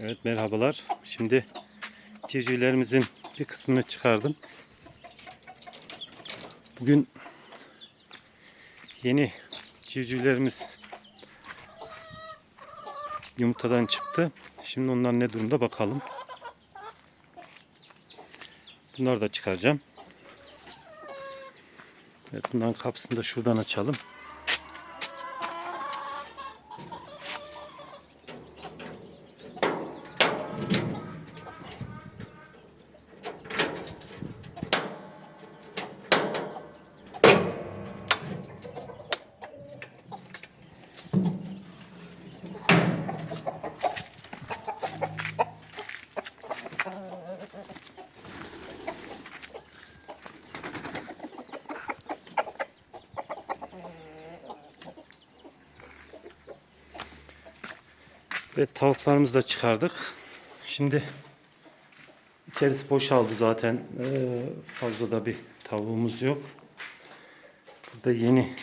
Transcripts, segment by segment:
Evet merhabalar. Şimdi civcivlerimizin bir kısmını çıkardım. Bugün yeni civcivlerimiz yumurtadan çıktı. Şimdi onlar ne durumda bakalım. Bunları da çıkaracağım. Evet bunların kapısını da şuradan açalım. Ve tavuklarımızı da çıkardık. Şimdi içerisi boşaldı zaten. Ee, fazla da bir tavuğumuz yok. Burada yeni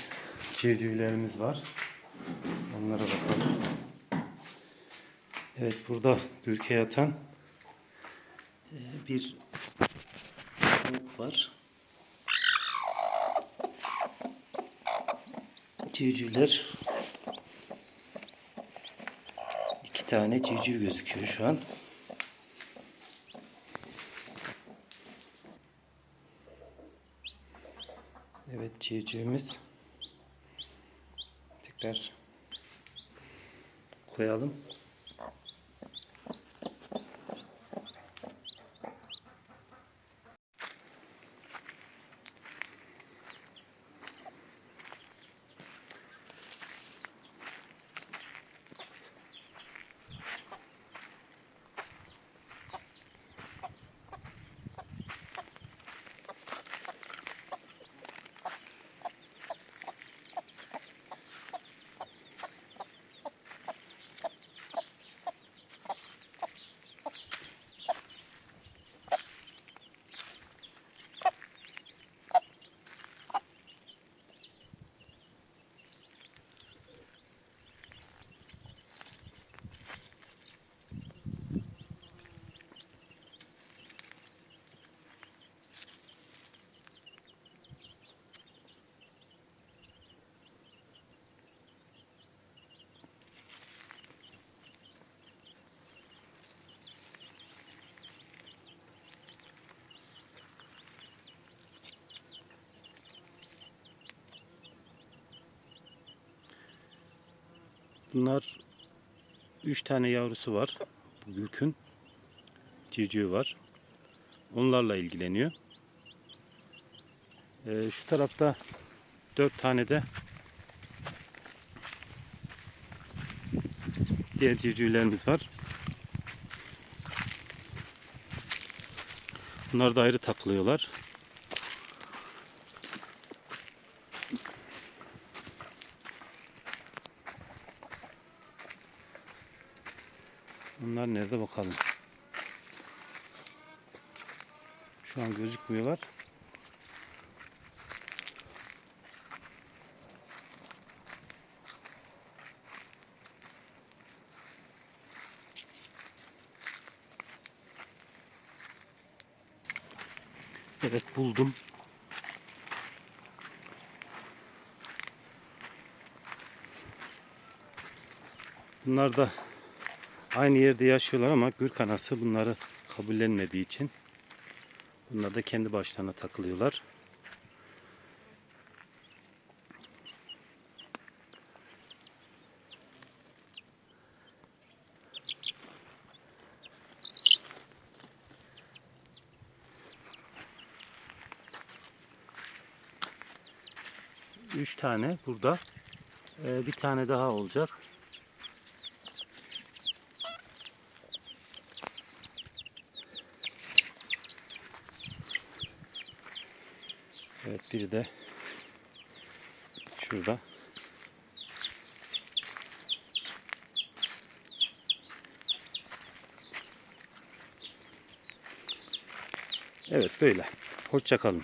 civcivlerimiz var. Onlara bakalım. Evet burada ürke yatan e, bir tavuk var. Civcivler İki tane civciv gözüküyor şu an. Evet civcivimiz. Tekrar koyalım. Bunlar üç tane yavrusu var. Bu Gürk'ün civcivi var. Onlarla ilgileniyor. Ee, şu tarafta dört tane de diğer civcivlerimiz var. Bunlar da ayrı takılıyorlar. Bunlar nerede bakalım. Şu an gözükmüyorlar. Evet buldum. Bunlar da aynı yerde yaşıyorlar ama Gürk anası bunları kabullenmediği için bunlar da kendi başlarına takılıyorlar. Üç tane burada. Ee, bir tane daha olacak. Evet biri de şurada. Evet böyle. Hoşça kalın.